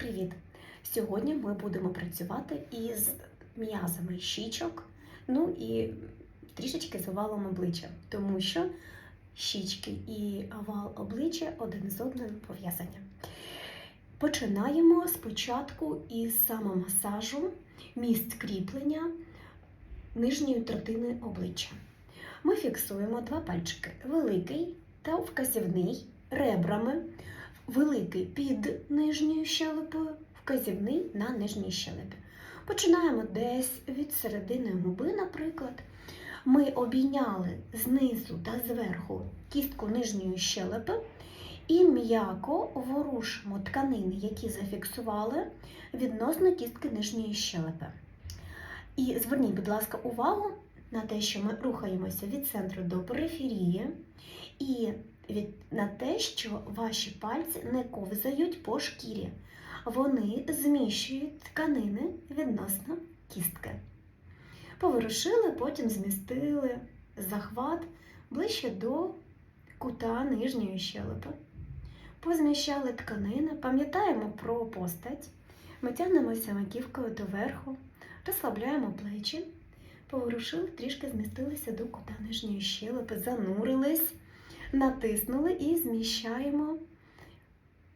Привіт! Сьогодні ми будемо працювати із м'язами щічок, ну і трішечки з овалом обличчя, тому що щічки і овал обличчя один з одним пов'язані. Починаємо спочатку із самомасажу місць кріплення нижньої третини обличчя. Ми фіксуємо два пальчики великий та вказівний ребрами великий під нижньою щелепою, вказівний на нижній щелепі. Починаємо десь від середини губи, наприклад. Ми обійняли знизу та зверху кістку нижньої щелепи і м'яко ворушимо тканини, які зафіксували відносно кістки нижньої щелепи. І зверніть, будь ласка, увагу на те, що ми рухаємося від центру до периферії, і на те, що ваші пальці не ковзають по шкірі. Вони зміщують тканини відносно кістки. Поворушили, потім змістили захват ближче до кута нижньої щелепи. Позміщали тканини, пам'ятаємо про постать, ми тягнемося маківкою доверху, розслабляємо плечі, поворушили, трішки змістилися до кута нижньої щелепи, занурились натиснули і зміщаємо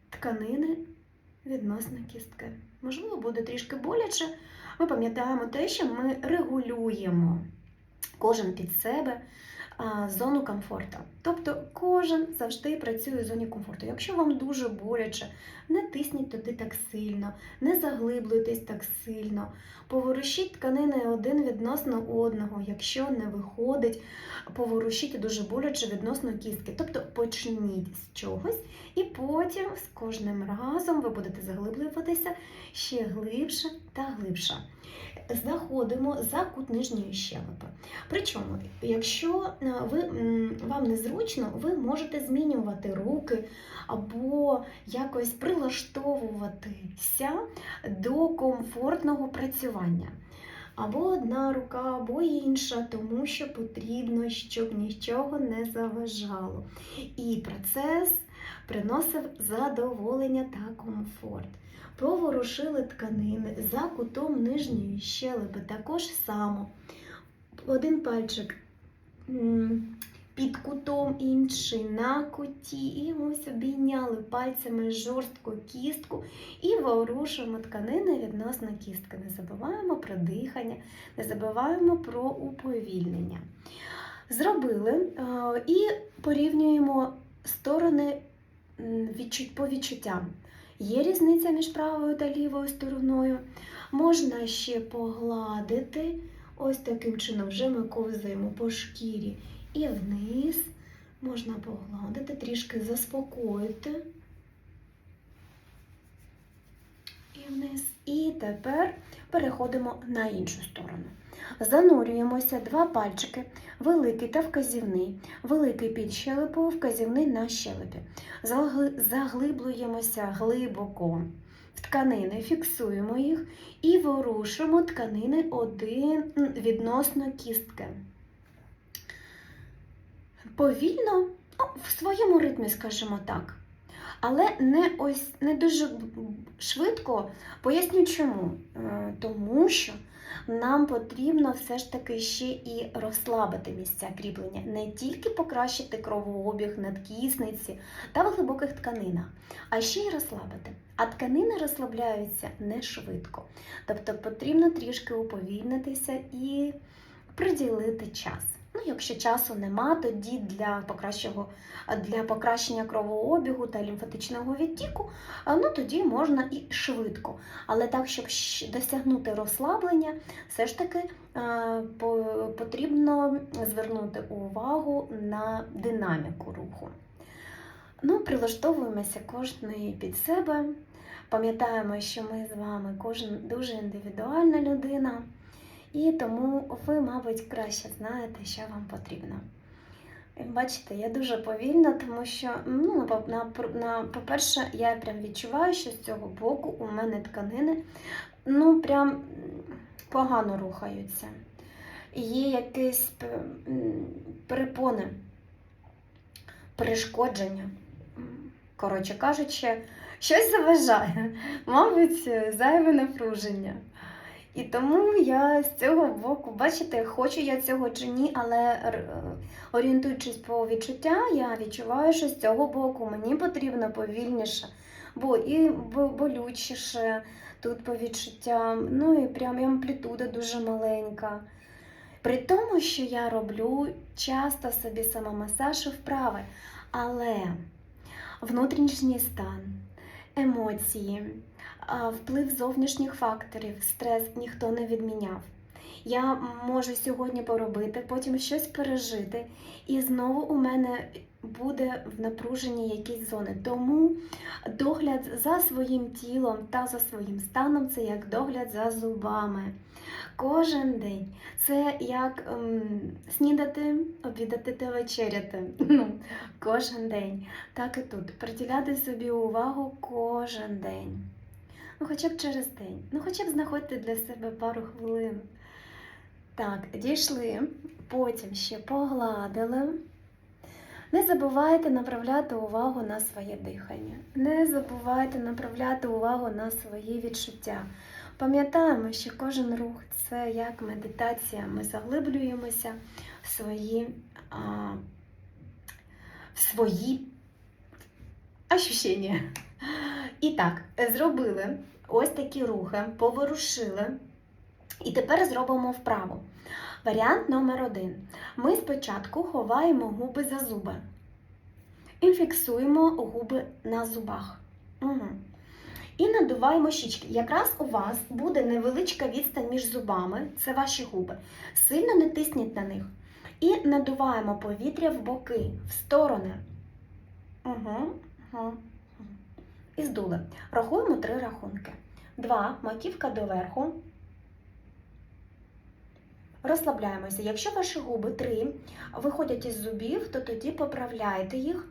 тканини відносно кістки. Можливо, буде трішки боляче. Ми пам'ятаємо те, що ми регулюємо кожен під себе зону комфорту. Тобто кожен завжди працює в зоні комфорту. Якщо вам дуже боляче, не тисніть туди так сильно, не заглиблюйтесь так сильно, поворушіть тканини один відносно одного. Якщо не виходить, поворушіть дуже боляче відносно кістки. Тобто почніть з чогось, і потім з кожним разом ви будете заглиблюватися ще глибше та глибше. Заходимо за кут нижньої щелепи. Причому, якщо е, ви, вам незручно, ви можете змінювати руки або якось прилаштовуватися до комфортного працювання. Або одна рука, або інша, тому що потрібно, щоб нічого не заважало. І процес приносив задоволення та комфорт. Поворушили тканини за кутом нижньої щелепи, також само. Один пальчик під кутом, інший на куті, і ось обійняли пальцями жорстку кістку і ворушимо тканини відносно кістки. Не забуваємо про дихання, не забуваємо про уповільнення. Зробили і порівнюємо сторони по відчуттям. Є різниця між правою та лівою стороною. Можна ще погладити. Ось таким чином вже ми ковзаємо по шкірі і вниз. Можна погладити, трішки заспокоїти. І вниз. І тепер переходимо на іншу сторону. Занурюємося два пальчики, великий та вказівний, великий під щелепою, вказівний на щелепі. Заглиблюємося глибоко в тканини, фіксуємо їх і ворушимо тканини один відносно кістки. Повільно, ну, в своєму ритмі, скажімо так. Але не ось не дуже швидко. Поясню чому. Е, Тому що нам потрібно все ж таки ще і розслабити місця кріплення, не тільки покращити кровообіг надкісниці та в глибоких тканинах, а ще й розслабити. А тканини розслабляються не швидко. Тобто потрібно трішки уповільнитися і приділити час. Ну, якщо часу нема, тоді для покращого, для покращення кровообігу та лімфатичного відтіку, ну тоді можна і швидко. Але так, щоб досягнути розслаблення, все ж таки потрібно звернути увагу на динаміку руху. Ну, прилаштовуємося кожний під себе. Пам'ятаємо, що ми з вами кожен дуже індивідуальна людина. І тому ви, мабуть, краще знаєте, що вам потрібно. Бачите, я дуже повільна, тому що, ну, на, на, по-перше, я прям відчуваю, що з цього боку у мене тканини ну, прям погано рухаються. Є якісь перепони, перешкодження. Коротше кажучи, щось заважає, мабуть, зайве напруження. І тому я з цього боку, бачите, хочу я цього чи ні, але орієнтуючись по відчуття, я відчуваю, що з цього боку мені потрібно повільніше, бо і болючіше тут по відчуттям, ну і прям амплітуда дуже маленька. При тому, що я роблю часто собі самомасаж і вправи, але внутрішній стан, емоції, вплив зовнішніх факторів, стрес ніхто не відміняв. Я можу сьогодні поробити, потім щось пережити, і знову у мене буде в напруженні якісь зони. Тому догляд за своїм тілом та за своїм станом це як догляд за зубами. Кожен день це як ем, снідати, обідати та вечеряти. Ну, кожен день. Так і тут. Приділяти собі увагу кожен день. Ну, хоча б через день. Ну, хоча б знаходьте для себе пару хвилин. Так, дійшли, потім ще погладили. Не забувайте направляти увагу на своє дихання. Не забувайте направляти увагу на свої відчуття. Пам'ятаємо, що кожен рух це як медитація. Ми заглиблюємося в свої, а, в свої ощущення. І так, зробили ось такі рухи, поворушили. І тепер зробимо вправу. Варіант номер один. Ми спочатку ховаємо губи за зуби і фіксуємо губи на зубах. Угу. І надуваємо щічки. Якраз у вас буде невеличка відстань між зубами, це ваші губи. Сильно не тисніть на них. І надуваємо повітря в боки, в сторони. Угу. Угу. І здули. Рахуємо три рахунки. Два. Маківка доверху. Розслабляємося. Якщо ваші губи три виходять із зубів, то тоді поправляйте їх.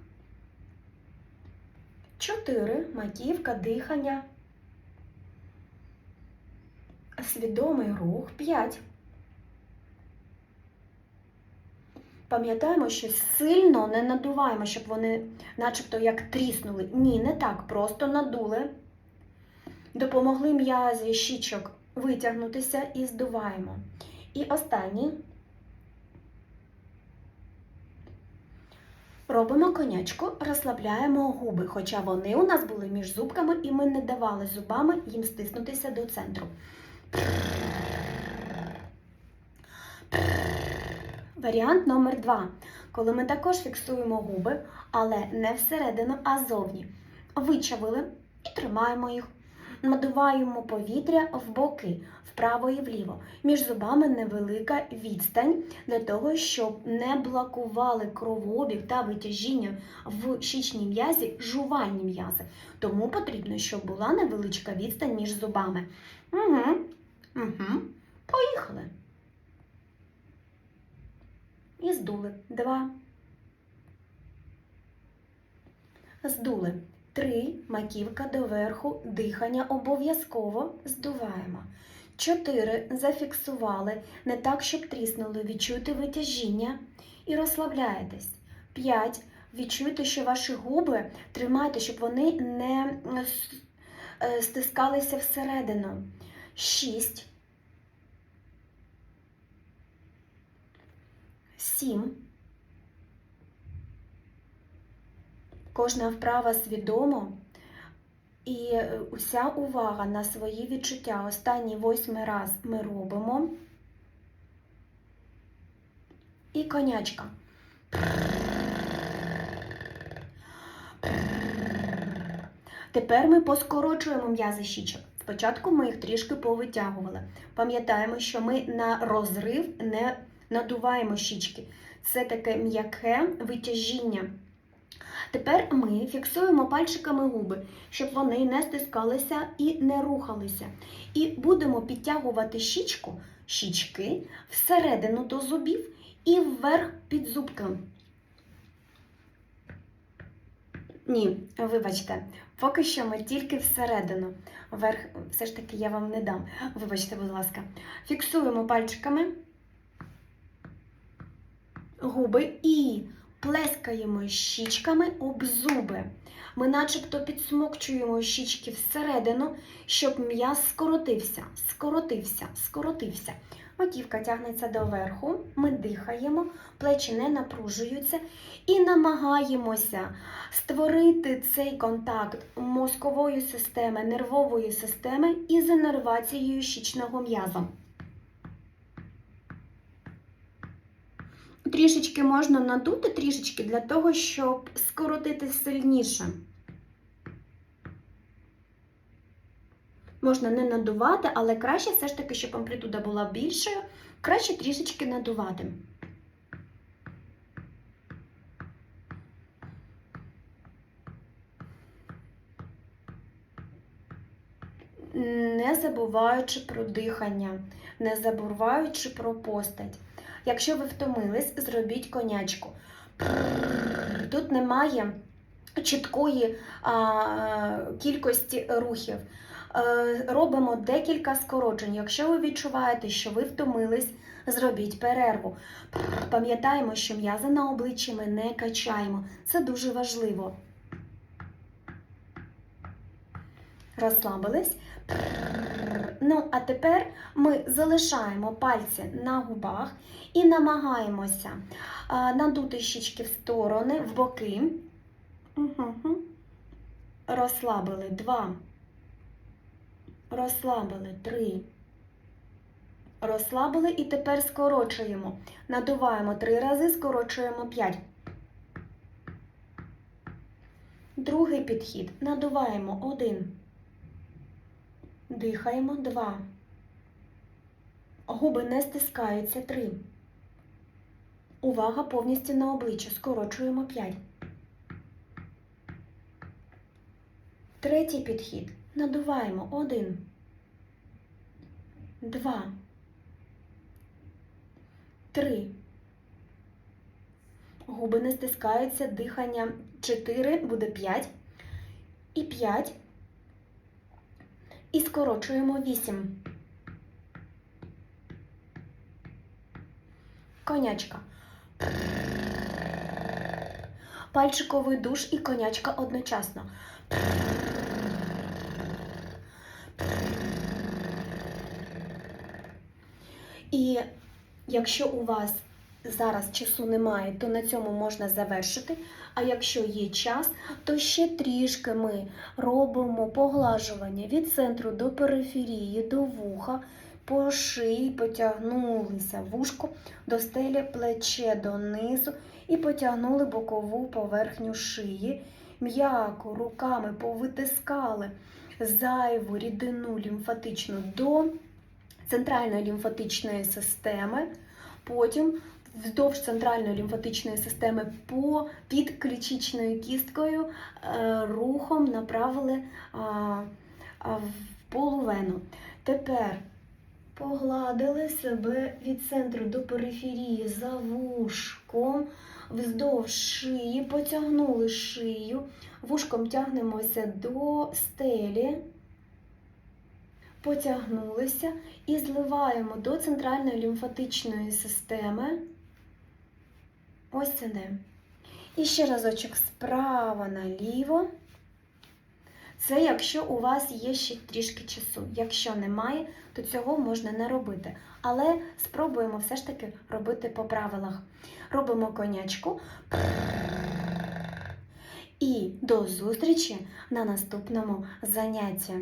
Чотири. Маківка, дихання. Свідомий рух. П'ять. Пам'ятаємо, що сильно не надуваємо, щоб вони начебто як тріснули. Ні, не так. Просто надули. Допомогли м'язі щічок витягнутися і здуваємо. І останній. Робимо конячку, розслабляємо губи, хоча вони у нас були між зубками, і ми не давали зубами їм стиснутися до центру. Варіант номер два. Коли ми також фіксуємо губи, але не всередину, а зовні. Вичавили і тримаємо їх. Надуваємо повітря в боки, вправо і вліво. Між зубами невелика відстань для того, щоб не блокували кровообіг та витяжіння в щічній м'язі жувальні м'язи. Тому потрібно, щоб була невеличка відстань між зубами. Угу. Угу. Поїхали. І здули. Два. Здули. Три. Маківка доверху. Дихання обов'язково здуваємо. Чотири. Зафіксували. Не так, щоб тріснули. Відчуйте витяжіння і розслабляєтесь. П'ять. Відчуйте, що ваші губи тримайте, щоб вони не е, стискалися всередину. Шість. Сім. Кожна вправа свідомо і е, уся увага на свої відчуття. Останній восьмий раз ми робимо. І конячка. Тепер ми поскорочуємо м'язи щічок. Спочатку ми їх трішки повитягували. Пам'ятаємо, що ми на розрив не надуваємо щічки. Це таке м'яке витяжіння. Тепер ми фіксуємо пальчиками губи, щоб вони не стискалися і не рухалися. І будемо підтягувати щічку, щічки всередину до зубів і вверх під зубками. Ні, вибачте, поки що ми тільки всередину. Вверх все ж таки я вам не дам. Вибачте, будь ласка. Фіксуємо пальчиками губи і плескаємо щічками об зуби. Ми начебто підсмокчуємо щічки всередину, щоб м'яз скоротився, скоротився, скоротився. Маківка тягнеться доверху, ми дихаємо, плечі не напружуються і намагаємося створити цей контакт мозкової системи, нервової системи із іннервацією щічного м'яза. Трішечки можна надути, трішечки для того, щоб скоротити сильніше. Можна не надувати, але краще все ж таки, щоб амплітуда була більшою, краще трішечки надувати. Не забуваючи про дихання, не забуваючи про постать. Якщо ви втомились, зробіть конячку. Тут немає чіткої а, кількості рухів. Робимо декілька скорочень. Якщо ви відчуваєте, що ви втомились, зробіть перерву. Пам'ятаємо, що м'язи на обличчі ми не качаємо. Це дуже важливо. Розслабились. Ну, а тепер ми залишаємо пальці на губах і намагаємося надути щічки в сторони, в боки. Угу. Розслабили два. Розслабили три. Розслабили і тепер скорочуємо. Надуваємо три рази, скорочуємо п'ять. Другий підхід. Надуваємо один. Дихаємо два. Губи не стискаються три. Увага повністю на обличчя. Скорочуємо п'ять. Третій підхід. Надуваємо один. Два. Три. Губи не стискаються, дихання 4, буде 5. І 5. І скорочуємо 8. Конячка. Пальчиковий душ і конячка одночасно. І якщо у вас зараз часу немає, то на цьому можна завершити. А якщо є час, то ще трішки ми робимо поглажування від центру до периферії, до вуха, по шиї потягнулися вушко до стелі, плече донизу і потягнули бокову поверхню шиї. М'яко руками повитискали зайву рідину лімфатичну до центральної лімфатичної системи, потім вздовж центральної лімфатичної системи по під ключичною кісткою е, рухом направили в полувену. Тепер погладили себе від центру до периферії за вушком, вздовж шиї, потягнули шию, вушком тягнемося до стелі потягнулися і зливаємо до центральної лімфатичної системи. Ось сюди. І ще разочок справа наліво. Це якщо у вас є ще трішки часу. Якщо немає, то цього можна не робити. Але спробуємо все ж таки робити по правилах. Робимо конячку. І до зустрічі на наступному занятті.